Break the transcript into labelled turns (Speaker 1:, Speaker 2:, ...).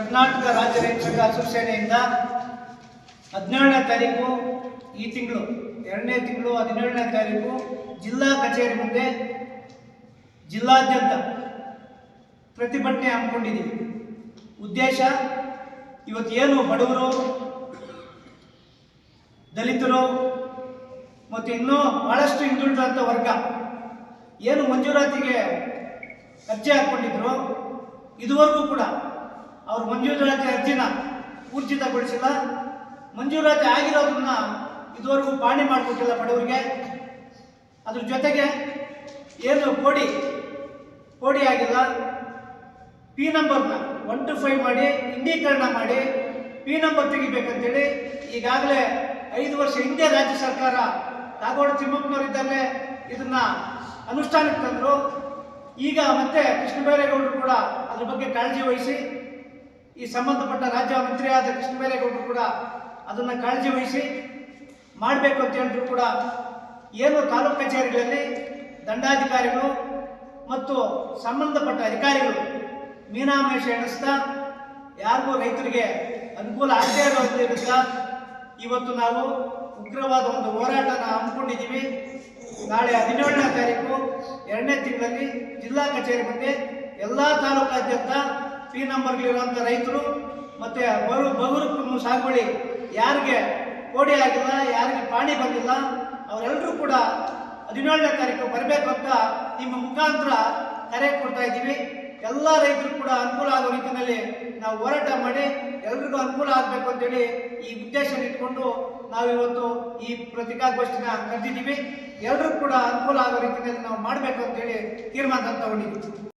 Speaker 1: ಕರ್ನಾಟಕ ರಾಜ್ಯ ರೈತ ಸಂಘ ಹಸಿರು ಸೇನೆಯಿಂದ ಹದಿನೇಳನೇ ತಾರೀಕು ಈ ತಿಂಗಳು, ಎರಡನೇ ತಿಂಗಳು ಹದಿನೇಳನೇ ತಾರೀಕು ಜಿಲ್ಲಾ ಕಚೇರಿ ಮುಂದೆ ಜಿಲ್ಲಾದ್ಯಂತ ಪ್ರತಿಭಟನೆ ಹಮ್ಮಿಕೊಂಡಿದ್ದೀವಿ. ಉದ್ದೇಶ, ಇವತ್ತು ಏನು ಬಡವರು, ದಲಿತರು ಮತ್ತು ಇನ್ನೂ ಬಹಳಷ್ಟು ಹಿಂದುಳಿದಂಥ ವರ್ಗ ಏನು ಮಂಜೂರಾತಿಗೆ ಅರ್ಜಿ ಹಾಕ್ಕೊಂಡಿದ್ರು, ಇದುವರೆಗೂ ಕೂಡ ಅವ್ರ ಮಂಜೂರಾತಿ ಅರ್ಜಿನ ಊರ್ಜಿತಗೊಳಿಸಿಲ್ಲ. ಮಂಜೂರಾತಿ ಆಗಿರೋದನ್ನ ಇದುವರೆಗೂ ಪಾಣಿ ಮಾಡಿಕೊಟ್ಟಿಲ್ಲ ಬಡವರಿಗೆ. ಅದ್ರ ಜೊತೆಗೆ ಏನು ಕೋಡಿ ಕೋಡಿ ಆಗಿಲ್ಲ. ಪಿ ನಂಬರ್ನ ಒನ್ ಟು ಫೈವ್ ಮಾಡಿ ಇಂಡೀಕರಣ ಮಾಡಿ ಪಿ ನಂಬರ್ ತೆಗಿಬೇಕಂತೇಳಿ ಈಗಾಗಲೇ ಐದು ವರ್ಷ ಹಿಂದೆ ರಾಜ್ಯ ಸರ್ಕಾರ ಕಾಗೋಡು ತಿಮ್ಮಪ್ಪನವರಿದ್ದಾಗಲೇ ಇದನ್ನ ಅನುಷ್ಠಾನಕ್ಕೆ ತಂದರು. ಈಗ ಮತ್ತೆ ಕೃಷ್ಣ ಬೈರೇಗೌಡರು ಕೂಡ ಅದ್ರ ಬಗ್ಗೆ ಕಾಳಜಿ ವಹಿಸಿ ಈ ಸಂಬಂಧಪಟ್ಟ ರಾಜ್ಯ ಮಂತ್ರಿಯಾದ ಕೃಷ್ಣ ಬೈರೇಗೌಡರು ಕೂಡ ಅದನ್ನು ಕಾಳಜಿ ವಹಿಸಿ ಮಾಡಬೇಕು ಅಂತ ಹೇಳಿದ್ರು ಕೂಡ ಏನು ತಾಲೂಕು ಕಚೇರಿಗಳಲ್ಲಿ ದಂಡಾಧಿಕಾರಿಗಳು ಮತ್ತು ಸಂಬಂಧಪಟ್ಟ ಅಧಿಕಾರಿಗಳು ಮೀನಾಮೇಷ ಎಣಿಸ್ತಾ ಯಾರಿಗೂ ರೈತರಿಗೆ ಅನುಕೂಲ ಆಗದೇ ಇರೋದ್ರಿಂದ ಇವತ್ತು ನಾವು ಉಗ್ರವಾದ ಒಂದು ಹೋರಾಟನ ಹಮ್ಮಿಕೊಂಡಿದ್ದೀವಿ. ನಾಳೆ ಹದಿನೇಳನೇ ತಾರೀಕು ಎರಡನೇ ತಿಂಗಳಲ್ಲಿ ಜಿಲ್ಲಾ ಕಚೇರಿ ಮುಂದೆ ಎಲ್ಲ ತಾಲೂಕಾದ್ಯಂತ ಪಿ ನಂಬರ್ಗಳಿರುವಂಥ ರೈತರು ಮತ್ತು ಬರು ಬಗುರು ಸಾಗುವಳಿ ಯಾರಿಗೆ ಕೋಡಿ ಆಗಿಲ್ಲ, ಯಾರಿಗೆ ಪಾಣಿ ಬಂದಿಲ್ಲ, ಅವರೆಲ್ಲರೂ ಕೂಡ ಹದಿನೇಳನೇ ತಾರೀಕು ಬರಬೇಕು ಅಂತ ನಿಮ್ಮ ಮುಖಾಂತರ ಕರೆ ಕೊಡ್ತಾ ಇದ್ದೀವಿ. ಎಲ್ಲ ರೈತರು ಕೂಡ ಅನುಕೂಲ ಆಗೋ ರೀತಿಯಲ್ಲಿ ನಾವು ಹೋರಾಟ ಮಾಡಿ ಎಲ್ರಿಗೂ ಅನುಕೂಲ ಆಗಬೇಕು ಅಂತೇಳಿ ಈ ಉದ್ದೇಶ ಇಟ್ಕೊಂಡು ನಾವಿವತ್ತು ಈ ಪ್ರತಿಕಾಗೋಷ್ಠಿನ ಕರೆದಿದ್ದೀವಿ. ಎಲ್ಲರೂ ಕೂಡ ಅನುಕೂಲ ಆಗೋ ರೀತಿಯಲ್ಲಿ ನಾವು ಮಾಡಬೇಕು ಅಂತೇಳಿ ತೀರ್ಮಾನ ತಗೊಂಡಿದ್ದೀವಿ.